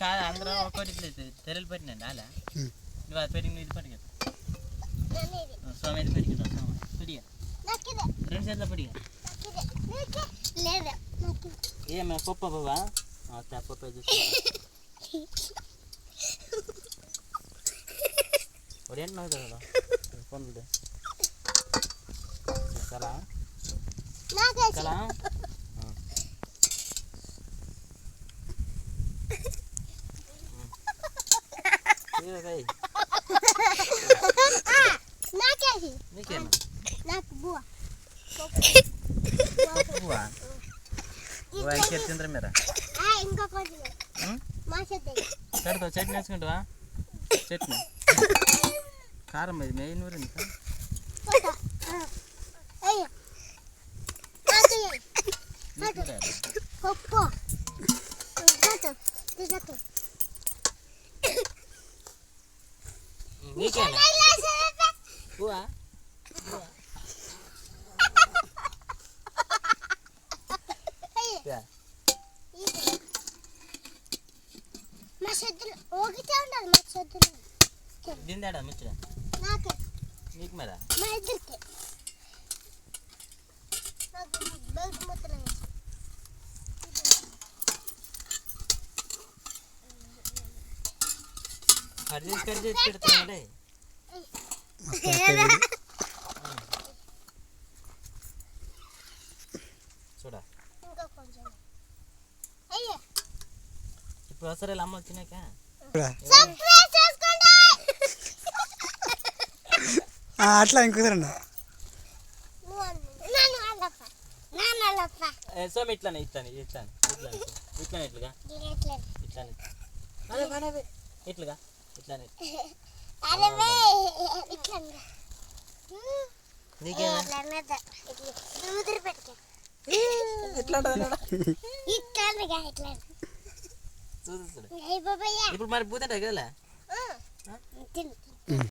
ఇంకోటి ఇట్లా తెరలు పెట్టినండి అలా ఉమ్. నువ్వు అది పెట్టి ఇది పట్టుక నన్ను ఇది. స్వామి ఇది పెట్టుకుందా స్వామి పిడిగా నాకు ఇది. రెండు చేతుల పిడిగా నాకు ఇది. నీకే? లేదా నాకు ఇది. ఏమే పప్పు బాబా పప్పు చూసి ఒకటి ఏంటి నాకు కదా పొందుడు కలా నాకేసి. కలా నాకు బువ్వ. బువ్వా బువ్వా తిందరు మీరా ఆ, మా పెడతావు చట్నీ వేసుకుంటావా చట్నీ కారం అది మెయిన్ ఊరు ఇంకా కొట్ట. ఆ. అయ్యో. నాకు ఇయ్యి. నీకు కాదు. పప్పు. కొట్టు. తినకు. నీకేనా బువ్వా అయ్యో. యా. ఇది. మా చెట్టులు ఒకటే ఉండాలి మా చెట్టులు దిందాడా మిచ్చుడా నాకే నీకు మరా మా ఇద్దరికి పెడతాడే. చూడా? ఇప్పుడు వస్తారా అమ్మ వచ్చినాక? అట్లా ఇంకొకరు అన్న నువ్వు అను. నన్ను అల్లప్ప నాన్న అల్లప్ప సోమి ఇట్లానే ఇట్లానే ఇట్లానే ఇట్లానే ఇట్లానే ఇట్లుగా ఇట్లా ఇట్లానే. ఇట్లుగా. ఇట్లానే. ఇప్పుడు మరి పూతంటాయి కదా